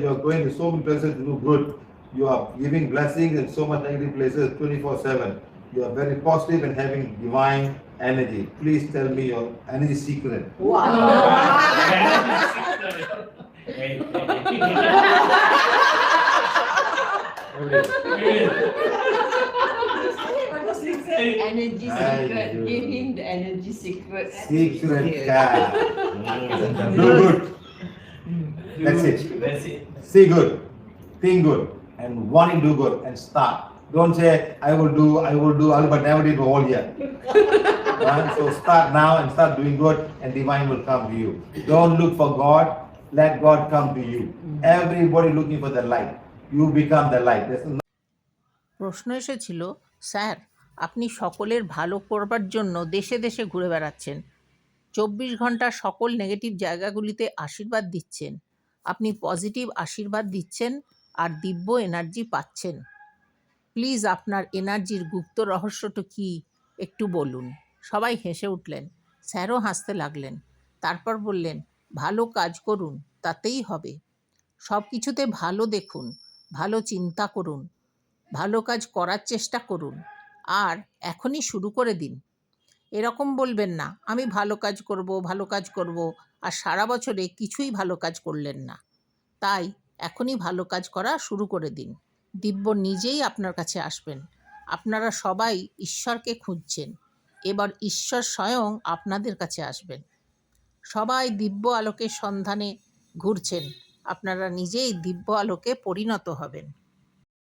you are going to so many places to do good. You are giving blessings in so much negative places 24 7. You are very positive and having divine energy. Please tell me your energy secret. Wow. Energy Ay, secret. Give him the energy secret. Secret car. Do good. That's it. That's it. See good, think good, and want to do good, and start. Don't say, I will do, I will do, but never did the whole year. Uh, so start now and start doing good, and divine will come to you. Don't look for God, let God come to you. Everybody looking for the light. You become the light. প্রশ্ন এসেছিল sir আপনি সকলের ভালো করবার জন্য দেশে দেশে ঘুরে বেড়াচ্ছেন চব্বিশ ঘণ্টা সকল নেগেটিভ জায়গাগুলিতে আশীর্বাদ দিচ্ছেন আপনি পজিটিভ আশীর্বাদ দিচ্ছেন আর দিব্য এনার্জি পাচ্ছেন। প্লিজ আপনার এনার্জির গুপ্ত রহস্যটা কি? একটু বলুন। সবাই হেসে উঠলেন। স্যারও হাসতে লাগলেন। তারপর বললেন, ভালো কাজ করুন, তাতেই হবে। সব কিছুতে ভালো দেখুন, ভালো চিন্তা করুন, ভালো কাজ করার চেষ্টা করুন, আর এখনই শুরু করে দিন। এরকম বলবেন না, আমি ভালো কাজ করব, ভালো কাজ করব। আর সারা বছরে কিছুই ভালো কাজ করলেন না। তাই এখনই ভালো কাজ করা শুরু করে দিন। দিব্য নিজেই আপনার কাছে আসবেন। আপনারা সবাই ঈশ্বরকে খুঁজছেন। এবার ঈশ্বর স্বয়ং আপনাদের কাছে আসবেন। সবাই দিব্য আলোকের সন্ধানে ঘুরছেন। আপনারা নিজেই দিব্য আলোকে পরিণত হবেন।